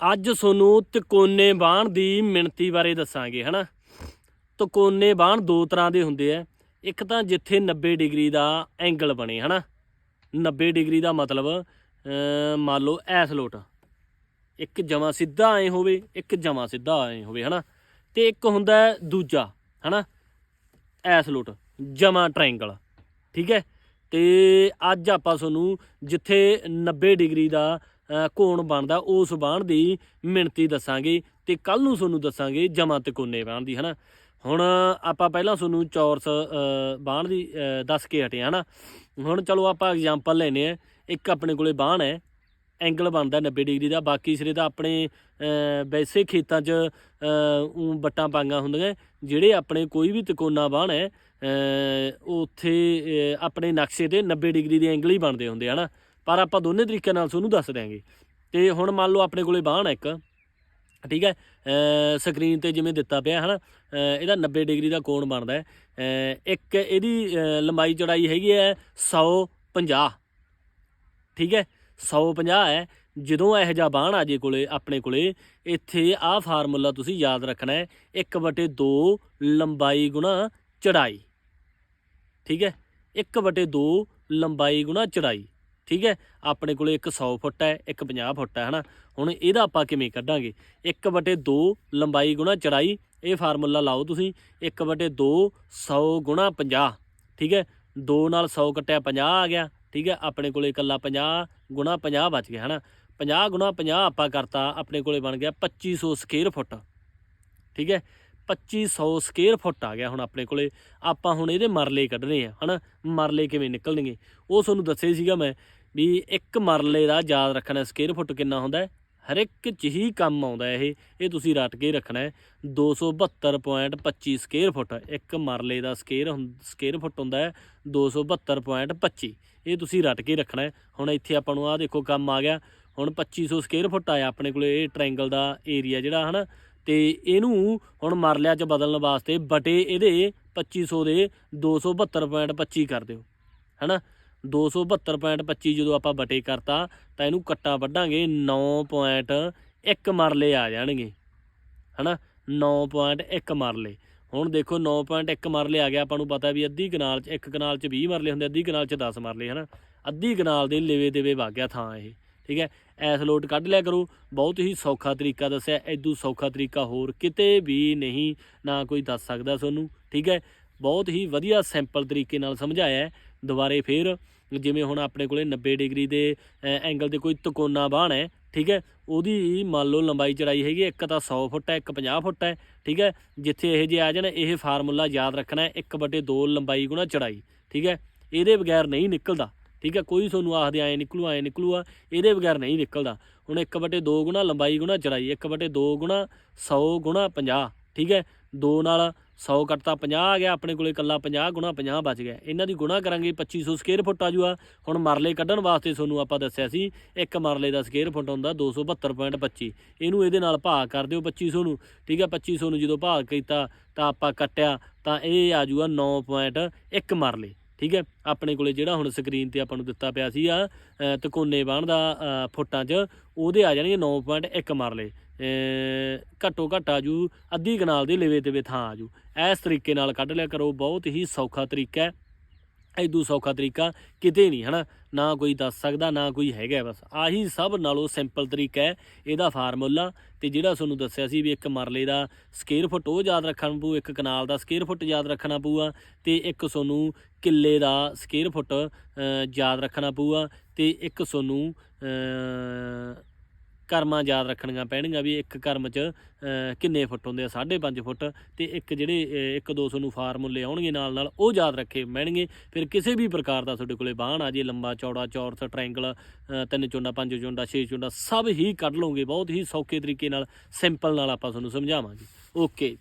ਅੱਜ ਤੁਹਾਨੂੰ ਤਿਕੋਨੇ ਬਾਣ ਦੀ ਮਿਣਤੀ ਬਾਰੇ ਦੱਸਾਂਗੇ, ਹਨਾ? ਤਕੋਨੇ ਬਾਣ ਦੋ ਤਰ੍ਹਾਂ ਦੇ ਹੁੰਦੇ ਆ। ਇੱਕ ਤਾਂ ਜਿੱਥੇ 90 ਡਿਗਰੀ ਦਾ ਐਂਗਲ ਬਣੇ, ਹਨਾ? 90 ਡਿਗਰੀ ਦਾ ਮਤਲਬ ਮੰਨ ਲਓ ਐਸ ਲੋਟ। ਇੱਕ ਜਮਾ ਸਿੱਧਾ ਐ ਹੋਵੇ, ਇੱਕ ਜਮਾ ਸਿੱਧਾ ਐ ਹੋਵੇ, ਹਨਾ? ਤੇ ਇੱਕ ਹੁੰਦਾ ਦੂਜਾ, ਹਨਾ? ਐਸ ਲੋਟ, ਜਮਾ ਟ੍ਰਾਇੰਗਲ, ਠੀਕ ਹੈ? ਤੇ ਅੱਜ ਆਪਾਂ ਤੁਹਾਨੂੰ ਜਿੱਥੇ 90 ਡਿਗਰੀ ਦਾ ਕੋਣ ਬਣਦਾ ਉਸ ਬਾਣ ਦੀ ਮਿਣਤੀ ਦੱਸਾਂਗੇ ਤੇ ਕੱਲ ਨੂੰ ਤੁਹਾਨੂੰ ਦੱਸਾਂਗੇ ਜਮਾ ਤੇ ਕੋਨੇ ਬਾਣ ਦੀ ਹਨਾ? ਹੁਣ ਆਪਾਂ ਪਹਿਲਾਂ ਤੁਹਾਨੂੰ ਚੌਰਸ ਅ, ਬਾਣ ਦੀ ਦੱਸ ਕੇ ਹਟੇ ਹਨਾ? ਹੁਣ ਚਲੋ ਆਪਾਂ ਐਗਜ਼ਾਮਪਲ ਲੈਨੇ ਆ ਇੱਕ ਆਪਣੇ ਕੋਲੇ ਬਾਣ ਹੈ ਐਂਗਲ ਬਣਦਾ 90 ਡਿਗਰੀ ਦਾ ਬਾਕੀ ਸਿਰੇ ਤਾਂ ਆਪਣੇ ਵੈਸੇ ਖੇਤਾਂ 'ਚ ਅ, ਊਂ ਵੱਟਾਂ ਪਾਈਆਂ ਹੁੰਦੀਆਂ ਜਿਹੜੇ ਆਪਣੇ ਕੋਈ ਵੀ ਤਿਕੋਨਾ ਬਾਣ ਹੈ ਉੱਥੇ ਆਪਣੇ ਨਕਸ਼ੇ ਤੇ 90 ਡਿਗਰੀ ਦੇ ਐਂਗਲ ਹੀ ਬਣਦੇ ਹੁੰਦੇ ਹਨਾ? ਪਰ ਆਪਾਂ ਦੋਨੇ ਤਰੀਕੇ ਨਾਲ ਤੁਹਾਨੂੰ ਦੱਸ ਦਿਆਂਗੇ। ਤੇ ਹੁਣ ਮੰਨ ਲਓ ਆਪਣੇ ਕੋਲੇ ਬਾਣ ਹੈ ਇੱਕ ਠੀਕ ਹੈ? ਸਕਰੀਨ ਤੇ ਜਿਵੇਂ ਦਿੱਤਾ ਪਿਆ ਹਨਾ? ਅ, ਇਹਦਾ 90 ਡਿਗਰੀ ਦਾ ਕੋਣ ਬਣਦਾ ਹੈ। ਇੱਕ ਇਹਦੀ ਲੰਬਾਈ ਚੌੜਾਈ ਹੈਗੀ ਹੈ 150 ਠੀਕ ਹੈ? 150 ਹੈ। ਜਦੋਂ ਇਹੋ ਜਿਹਾ ਬਾਣ ਆ ਜੇ ਕੋਲੇ ਆਪਣੇ ਕੋਲੇ ਇੱਥੇ ਆਹ ਫਾਰਮੂਲਾ ਤੁਸੀਂ ਯਾਦ ਰੱਖਣਾ ਹੈ। 1/2 ਲੰਬਾਈ ਗੁਣਾ ਚੜਾਈ ਠੀਕ ਹੈ? 1/2 ਲੰਬਾਈ ਗੁਣਾ ਚੜਾਈ ਠੀਕ ਹੈ? ਆਪਣੇ ਕੋਲੇ ਇੱਕ 100 ਫੁੱਟ ਹੈ, ਇੱਕ 50 ਫੁੱਟ ਹੈ, ਹਨਾ? ਹੁਣ ਇਹਦਾ ਆਪਾਂ ਕਿਵੇਂ ਕੱਢਾਂਗੇ? 1/2 ਲੰਬਾਈ ਗੁਣਾ ਚੜਾਈ, ਇਹ ਫਾਰਮੂਲਾ ਲਾਓ ਤੁਸੀਂ 1/2 100 ਗੁਣਾ 50 ਠੀਕ ਹੈ? 2 ਨਾਲ 100 ਕੱਟਿਆ 50 ਆ ਗਿਆ, ਠੀਕ ਹੈ? ਆਪਣੇ ਕੋਲੇ ਇਕੱਲਾ 50 ਗੁਣਾ 50 ਬਚ ਗਿਆ, ਹਨਾ? 50 ਗੁਣਾ 50 ਆਪਾਂ ਕਰਤਾ, ਆਪਣੇ ਕੋਲੇ ਬਣ ਗਿਆ 2500 ਸਕੁਅਰ ਫੁੱਟ, ਠੀਕ ਹੈ? 2500 ਸਕੁਅਰ ਫੁੱਟ ਆ ਗਿਆ ਹੁਣ ਆਪਣੇ ਕੋਲੇ, ਆਪਾਂ ਹੁਣ ਇਹਦੇ ਮਰਲੇ ਕੱਢਣੇ ਆ, ਹਨਾ? ਮਰਲੇ ਕਿਵੇਂ ਨਿਕਲਣਗੇ? ਉਹ ਤੁਹਾਨੂੰ ਦੱਸੇ ਸੀਗਾ ਮੈਂ ਵੀ ਇੱਕ ਮਰਲੇ ਦਾ ਯਾਦ ਰੱਖਣਾ, ਸਕੁਅਰ ਫੁੱਟ ਕਿੰਨਾ ਹੁੰਦਾ ਹੈ? ਹਰ ਇੱਕ ਚ ਹੀ ਕੰਮ ਆਉਂਦਾ ਇਹ ਇਹ ਤੁਸੀਂ ਰੱਟ ਕੇ ਰੱਖਣਾ ਹੈ। 272.25 ਸਕੁਅਰ ਫੁੱਟ, ਇੱਕ ਮਰਲੇ ਦਾ ਸਕੁਅਰ ਸਕੁਅਰ ਫੁੱਟ ਹੁੰਦਾ ਹੈ 272.25 ਇਹ ਤੁਸੀਂ ਰੱਟ ਕੇ ਰੱਖਣਾ ਹੈ। ਹੁਣ ਇੱਥੇ ਆਪਾਂ ਨੂੰ ਆਹ ਦੇਖੋ ਕੰਮ ਆ ਗਿਆ, ਹੁਣ 2500 ਸਕੁਅਰ ਫੁੱਟ ਆਇਆ ਆਪਣੇ ਕੋਲੇ, ਇਹ ਟ੍ਰਾਇੰਗਲ ਦਾ ਏਰੀਆ ਜਿਹੜਾ ਹਨਾ, ਤੇ ਇਹਨੂੰ ਹੁਣ ਮਰਲਿਆਂ 'ਚ ਬਦਲਣ ਵਾਸਤੇ ਬਟੇ ਇਹਦੇ 2500 ਦੇ 272.25 ਕਰ ਦਿਓ, ਹਨਾ। 272.25 ਜਦੋਂ ਆਪਾਂ ਬਟੇ ਕਰਤਾ, ਤਾਂ ਇਹਨੂੰ ਕੱਟਾ ਵੱਢਾਂਗੇ 9.1 ਮਰਲੇ ਆ ਜਾਣਗੇ। ਹਨਾ? 9.1 ਮਰਲੇ। ਹੁਣ ਦੇਖੋ 9.1 ਮਰਲੇ ਆ ਗਿਆ, ਆਪਾਂ ਨੂੰ ਪਤਾ ਵੀ ਅੱਧੀ ਕਨਾਲ 'ਚ, ਇੱਕ ਕਨਾਲ 'ਚ 20 ਮਰਲੇ ਹੁੰਦੇ, ਅੱਧੀ ਕਨਾਲ 'ਚ 10 ਮਰਲੇ, ਹਨਾ? ਅੱਧੀ ਕਨਾਲ ਦੇ ਲੇਵੇ ਦੇਵੇ ਵਗ ਗਿਆ ਥਾਂ ਇਹ, ਠੀਕ ਹੈ? ਐਸ ਲੋਟ ਕੱਢ ਲਿਆ ਕਰੋ। ਬਹੁਤ ਹੀ ਸੌਖਾ ਤਰੀਕਾ ਦੱਸਿਆ ਐਦੂ ਸੌਖਾ ਤਰੀਕਾ ਹੋਰ ਕਿਤੇ ਵੀ ਨਹੀਂ, ਨਾ ਕੋਈ ਦੱਸ ਸਕਦਾ ਤੁਹਾਨੂੰ, ਠੀਕ ਹੈ? ਬਹੁਤ ਹੀ ਵਧੀਆ ਸਿੰਪਲ ਤਰੀਕੇ ਨਾਲ ਸਮਝਾਇਆ ਹੈ। ਦੁਬਾਰੇ ਫੇਰ ਜਿਵੇਂ ਹੁਣ ਆਪਣੇ ਕੋਲੇ 90 ਡਿਗਰੀ ਦੇ ਐਂਗਲ ਤੇ ਕੋਈ ਤਕੋਨਾ ਬਾਣ ਹੈ, ਠੀਕ ਹੈ, ਉਹਦੀ ਮੰਨ ਲਓ ਲੰਬਾਈ ਚੜਾਈ ਹੈਗੀ ਇੱਕ ਤਾਂ 100 ਫੁੱਟ ਹੈ, ਇੱਕ 50 ਫੁੱਟ ਹੈ, ਠੀਕ ਹੈ, ਜਿੱਥੇ ਇਹ ਜੇ ਆ ਜਾਣ, ਇਹ ਫਾਰਮੂਲਾ ਯਾਦ ਰੱਖਣਾ ਹੈ 1/2 ਲੰਬਾਈ ਗੁਣਾ ਚੜਾਈ, ਠੀਕ ਹੈ, ਇਹਦੇ ਬਗੈਰ ਨਹੀਂ ਨਿਕਲਦਾ, ਠੀਕ ਹੈ, ਕੋਈ ਤੁਹਾਨੂੰ ਆਖਦੇ ਐ ਨਿਕਲੂ ਐ ਨਿਕਲੂ ਆ, ਇਹਦੇ ਬਗੈਰ ਨਹੀਂ ਨਿਕਲਦਾ। ਹੁਣ 1/2 ਗੁਣਾ ਲੰਬਾਈ ਗੁਣਾ ਚੜਾਈ 1/2 ਗੁਣਾ 100 ਗੁਣਾ 50 ਠੀਕ ਹੈ 2 ਨਾਲ 100 ਕੱਟਤਾ 50 ਆ ਗਿਆ, ਆਪਣੇ ਕੋਲੇ ਇਕੱਲਾ 50 ਗੁਣਾ 50 ਬਚ ਗਿਆ। ਇਹਨਾਂ ਦੀ ਗੁਣਾ ਕਰਾਂਗੇ 2500 ਸਕੁਅਰ ਫੁੱਟ ਆ ਜੂਗਾ ਹੁਣ ਮਰਲੇ ਕੱਢਣ ਵਾਸਤੇ ਤੁਹਾਨੂੰ ਆਪਾਂ ਦੱਸਿਆ ਸੀ, ਇੱਕ ਮਰਲੇ ਦਾ ਸਕੁਅਰ ਫੁੱਟ ਹੁੰਦਾ 272.25 ਇਹਨੂੰ ਇਹਦੇ ਨਾਲ ਭਾਗ ਕਰ ਦਿਓ 2500 ਨੂੰ, ਠੀਕ ਹੈ 2500 ਨੂੰ ਜਦੋਂ ਭਾਗ ਕੀਤਾ, ਤਾਂ ਆਪਾਂ ਕੱਟਿਆ, ਤਾਂ ਇਹ ਆ ਜੂਆ 9.1 ਮਰਲੇ, ਠੀਕ ਹੈ। ਆਪਣੇ ਕੋਲੇ ਜਿਹੜਾ ਹੁਣ ਸਕਰੀਨ ਤੇ ਆਪਾਂ ਨੂੰ ਦਿੱਤਾ ਪਿਆ ਸੀ ਆ ਤਕੋਨੇ ਬਾਣ ਦਾ ਫੁੱਟਾਂ 'ਚ, ਉਹਦੇ ਆ ਜਾਣਗੇ 9.1 ਮਰਲੇ। ਘੱਟੋ ਘੱਟ ਆ ਜੂ, ਅੱਧੀ ਕਨਾਲ ਦੇ ਲੇਵੇ ਤੇ ਥਾਂ ਆ ਜੂ। ਇਸ ਤਰੀਕੇ ਨਾਲ ਕੱਢ ਲਿਆ ਕਰੋ, ਬਹੁਤ ਹੀ ਸੌਖਾ ਤਰੀਕਾ ਹੈ। ਐਦੂ ਸੌਖਾ ਤਰੀਕਾ ਕਿਤੇ ਨਹੀਂ, ਹਨਾ? ਨਾ ਕੋਈ ਦੱਸ ਸਕਦਾ, ਨਾ ਕੋਈ ਹੈਗਾ ਬਸ। ਆਹੀ ਸਭ ਨਾਲੋਂ ਸਿੰਪਲ ਤਰੀਕਾ ਹੈ ਇਹਦਾ ਫਾਰਮੂਲਾ ਤੇ ਜਿਹੜਾ ਤੁਹਾਨੂੰ ਦੱਸਿਆ ਸੀ ਵੀ ਇੱਕ ਮਰਲੇ ਦਾ ਸਕੁਅਰ ਫੁੱਟ ਉਹ ਯਾਦ ਰੱਖਣਾ ਪਊ, ਇੱਕ ਕਨਾਲ ਦਾ ਸਕੁਅਰ ਫੁੱਟ ਯਾਦ ਰੱਖਣਾ ਪਊਗਾ ਤੇ ਇੱਕ ਤੁਹਾਨੂੰ ਕਿੱਲੇ ਦਾ ਸਕੁਅਰ ਫੁੱਟ ਯਾਦ ਰੱਖਣਾ ਪਊਗਾ ਤੇ ਇੱਕ ਤੁਹਾਨੂੰ ਕਰਮਾਂ ਯਾਦ ਰੱਖਣੀਆਂ ਪੈਣਗੀਆਂ ਵੀ ਇੱਕ ਕਰਮ 'ਚ ਕਿੰਨੇ ਫੁੱਟ ਹੁੰਦੇ ਆ? 5.5 ਫੁੱਟ ਤੇ ਇੱਕ ਜਿਹੜੇ ਇੱਕ ਦੋ ਨੂੰ ਫਾਰਮੂਲੇ ਆਉਣਗੇ ਨਾਲ ਨਾਲ, ਉਹ ਯਾਦ ਰੱਖੇ ਪੈਣਗੇ। ਫਿਰ ਕਿਸੇ ਵੀ ਪ੍ਰਕਾਰ ਦਾ ਤੁਹਾਡੇ ਕੋਲੇ ਬਾਣ ਆ ਜੇ, ਲੰਬਾ, ਚੌੜਾ, ਚੌਰਸ ਟ੍ਰਾਇੰਗਲ ਤਿੰਨ ਚੁੰਡਾ, ਪੰਜ ਚੁੰਡਾ, ਛੇ ਚੁੰਡਾ, ਸਭ ਹੀ ਕੱਢ ਲਓਗੇ। ਬਹੁਤ ਹੀ ਸੌਖੇ ਤਰੀਕੇ ਨਾਲ ਸਿੰਪਲ ਨਾਲ ਆਪਾਂ ਤੁਹਾਨੂੰ ਸਮਝਾਵਾਂਗੇ। ਓਕੇ